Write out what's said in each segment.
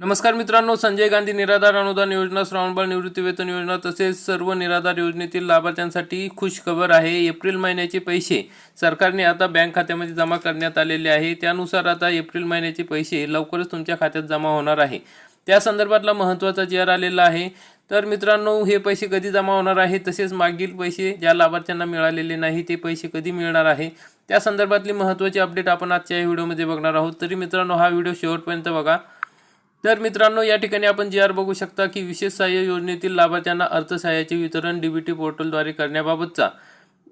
नमस्कार मित्रांनो संजय गांधी निराधार अनुदान योजना श्रावणबाळ निवृत्ती वेतन योजना तसेच सर्व निराधार योजनेतील लाभार्थ्यांसाठी खुश खबर आहे. एप्रिल महिन्याचे पैसे सरकारने आता बँक खात्यामध्ये जमा करण्यात आलेले आहे. त्यानुसार आता एप्रिल महिन्याचे पैसे लवकरच तुमच्या खात्यात जमा होणार आहे. त्या संदर्भातला महत्त्वाचा जी आलेला आहे. तर मित्रांनो हे पैसे कधी जमा होणार आहे? तसेच मागील पैसे ज्या लाभार्थ्यांना मिळालेले नाही ते पैसे कधी मिळणार आहे? त्या संदर्भातली महत्त्वाची अपडेट आपण आजच्या या व्हिडिओमध्ये बघणार आहोत. तरी मित्रांनो हा व्हिडिओ शेवटपर्यंत बघा. तर मित्रांनो या ठिकाणी आपण जी आर बघू शकता की विशेष सहाय्य योजनेतील लाभार्थ्यांना अर्थसहाय्याचे वितरण डीबीटी पोर्टलद्वारे करण्याबाबतचा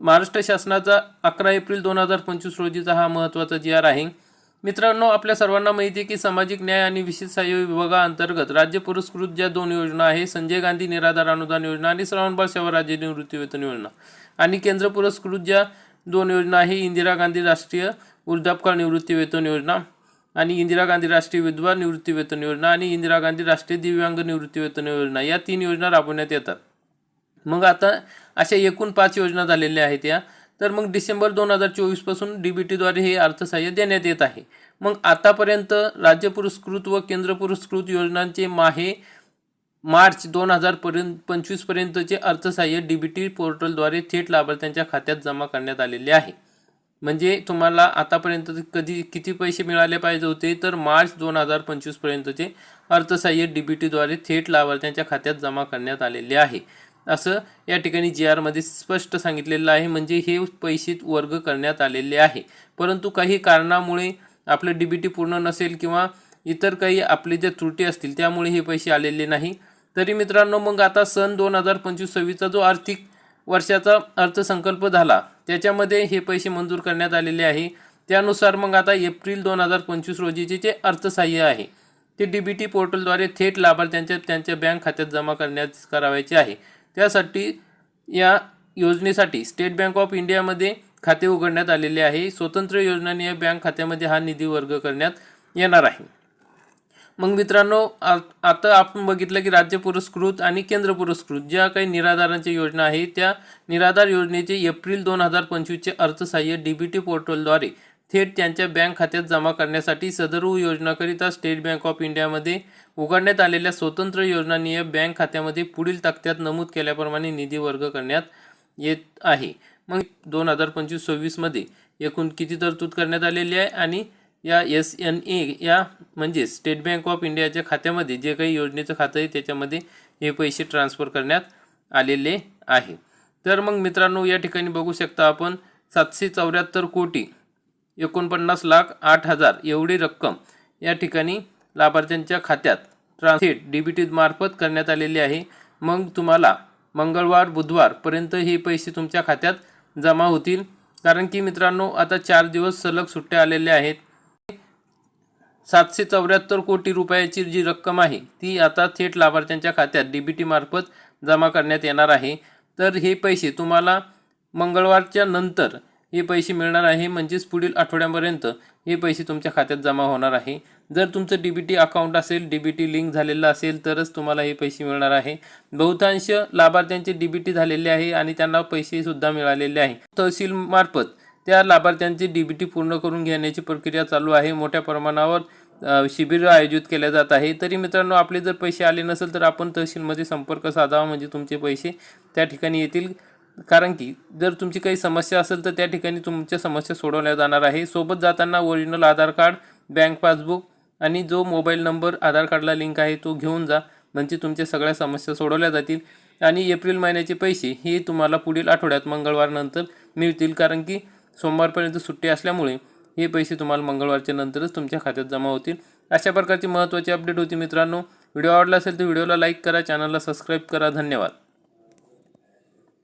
महाराष्ट्र शासनाचा अकरा एप्रिल दोन हजार पंचवीस रोजीचा हा महत्त्वाचा जी आर आहे. मित्रांनो आपल्या सर्वांना माहिती आहे की सामाजिक न्याय आणि विशेष सहाय्य विभागाअंतर्गत राज्य पुरस्कृत ज्या दोन योजना आहे संजय गांधी निराधार अनुदान योजना आणि श्रावणबाळ सेवा राज्य निवृत्ती वेतन योजना आणि केंद्र पुरस्कृत ज्या दोन योजना आहे इंदिरा गांधी राष्ट्रीय वृद्धापकाळ निवृत्ती वेतन योजना. आणि इंदिरा गांधी राष्ट्रीय विधवा निवृत्तीवेतन योजना आणि इंदिरा गांधी राष्ट्रीय दिव्यांग निवृत्तीवेतन योजना या तीन योजना राबवण्यात येतात. मग आता अशा एकूण पाच योजना झालेल्या आहेत या. तर मग डिसेंबर दोन हजार चोवीसपासून डी बी टीद्वारे हे अर्थसहाय्य देण्यात येत आहे. मग आतापर्यंत राज्य पुरस्कृत व केंद्र पुरस्कृत योजनांचे माहे मार्च दोन हजार पर्यंत पंचवीसपर्यंतचे अर्थसहाय्य डी बी टी पोर्टलद्वारे थेट लाभार्थ्यांच्या खात्यात जमा करण्यात आलेले आहे. म्हणजे तुम्हाला आतापर्यंत कधी किती पैसे मिळाले पाहिजे होते तर मार्च दोन हजार पंचवीसपर्यंतचे अर्थसहाय्य डी बी टीद्वारे थेट लाभार्थ्यांच्या खात्यात जमा करण्यात आलेले आहे. असं या ठिकाणी जी आरमध्ये स्पष्ट सांगितलेलं आहे म्हणजे हे पैसे वर्ग करण्यात आलेले आहे. परंतु काही कारणामुळे आपलं डी बी टी पूर्ण नसेल किंवा इतर काही आपले ज्या त्रुटी असतील त्यामुळे हे पैसे आलेले नाही. तरी मित्रांनो मग आता सन दोन हजार पंचवीस सव्वीसचा जो आर्थिक वर्षाचा अर्थसंकल्प झाला. त्याच्यामध्ये हे पैसे मंजूर करण्यात आलेले आहे. त्यानुसार मग आता एप्रिल दोन हजार पंचवीस रोजीचे जे अर्थसहाय्य आहे ते डी बी टी पोर्टलद्वारे थेट लाभार्थ्यांच्या त्यांच्या बँक खात्यात जमा करण्यात करावायचे आहे. त्यासाठी या योजनेसाठी स्टेट बँक ऑफ इंडियामध्ये खाते उघडण्यात आलेले आहे. स्वतंत्र योजनाने या बँक खात्यामध्ये हा निधी वर्ग करण्यात येणार आहे. मग मित्रांनो आ- आता आपण बघितलं की राज्य पुरस्कृत आणि केंद्र पुरस्कृत ज्या काही निराधारांच्या योजना आहेत त्या निराधार योजनेचे एप्रिल दोन हजार पंचवीसचे अर्थसहाय्य डी बी टी पोर्टलद्वारे थेट त्यांच्या बँक खात्यात जमा करण्यासाठी सदरू योजनाकरिता स्टेट बँक ऑफ इंडियामध्ये उघडण्यात आलेल्या स्वतंत्र योजनानीय बँक खात्यामध्ये पुढील तक्त्यात नमूद केल्याप्रमाणे निधी वर्ग करण्यात येत आहे. मग दोन हजार पंचवीस सव्वीसमध्ये एकूण किती तरतूद करण्यात आलेली आहे आणि या एस एन ए या म्हणजे स्टेट बँक ऑफ इंडियाच्या खात्यामध्ये जे काही योजनेचं खातं आहे त्याच्यामध्ये हे पैसे ट्रान्सफर करण्यात आलेले आहे. तर मग मित्रांनो या ठिकाणी बघू शकता आपण सातशे चौऱ्याहत्तर कोटी एकोणपन्नास लाख आठ हजार एवढी रक्कम या ठिकाणी लाभार्थ्यांच्या खात्यात ट्रान्सेट डी बी टीमार्फत करण्यात आलेली आहे. मग तुम्हाला मंगळवार बुधवारपर्यंत हे पैसे तुमच्या खात्यात जमा होतील. कारण की मित्रांनो आता चार दिवस सलग सुट्ट्या आलेल्या आहेत. सातशे चौऱ्याहत्तर कोटी रुपयाची जी रक्कम आहे ती आता थेट लाभार्थ्यांच्या खात्यात डी बी टीमार्फत जमा करण्यात येणार आहे. तर हे पैसे तुम्हाला मंगळवारच्या नंतर हे पैसे मिळणार आहे म्हणजेच पुढील आठवड्यापर्यंत हे पैसे तुमच्या खात्यात जमा होणार आहे. जर तुमचं डी बी टी अकाउंट असेल डी बी टी लिंक झालेलं असेल तरच तुम्हाला हे पैसे मिळणार आहे. बहुतांश लाभार्थ्यांचे डी बी टी झालेले आहे आणि त्यांना पैसेसुद्धा मिळालेले आहे. तहसीलमार्फत त्या लाभार्थ्यांची डी बी टी पूर्ण करून घेण्याची प्रक्रिया चालू आहे. मोठ्या प्रमाणावर शिबिर आयोजित केल्या जात आहे. तरी मित्रांनो आपले जर पैसे आले नसेल तर आपण तहसीलमध्ये संपर्क साधावा म्हणजे तुमचे पैसे त्या ठिकाणी येतील. कारण की जर तुमची काही समस्या असेल तर त्या ठिकाणी तुमच्या समस्या सोडवल्या जाणार आहे. सोबत जाताना original Aadhaar card bank passbook आणि जो मोबाईल नंबर आधार कार्डला लिंक आहे तो घेऊन जा. म्हणजे तुमच्या सगळ्या समस्या सोडवल्या जातील. आणि एप्रिल महिन्याचे पैसे हे तुम्हाला पुढील आठवड्यात मंगळवारनंतर मिळतील. कारण की सोमवारपर्यंत सुट्टी असल्यामुळे हे पैसे तुम्हाला मंगळवारच्या नंतरच तुमच्या खात्यात जमा होतील. अशा प्रकारची महत्त्वाची अपडेट होती मित्रांनो. व्हिडिओ आवडला असेल तर व्हिडिओला लाईक करा चॅनलला सबस्क्राईब करा. धन्यवाद.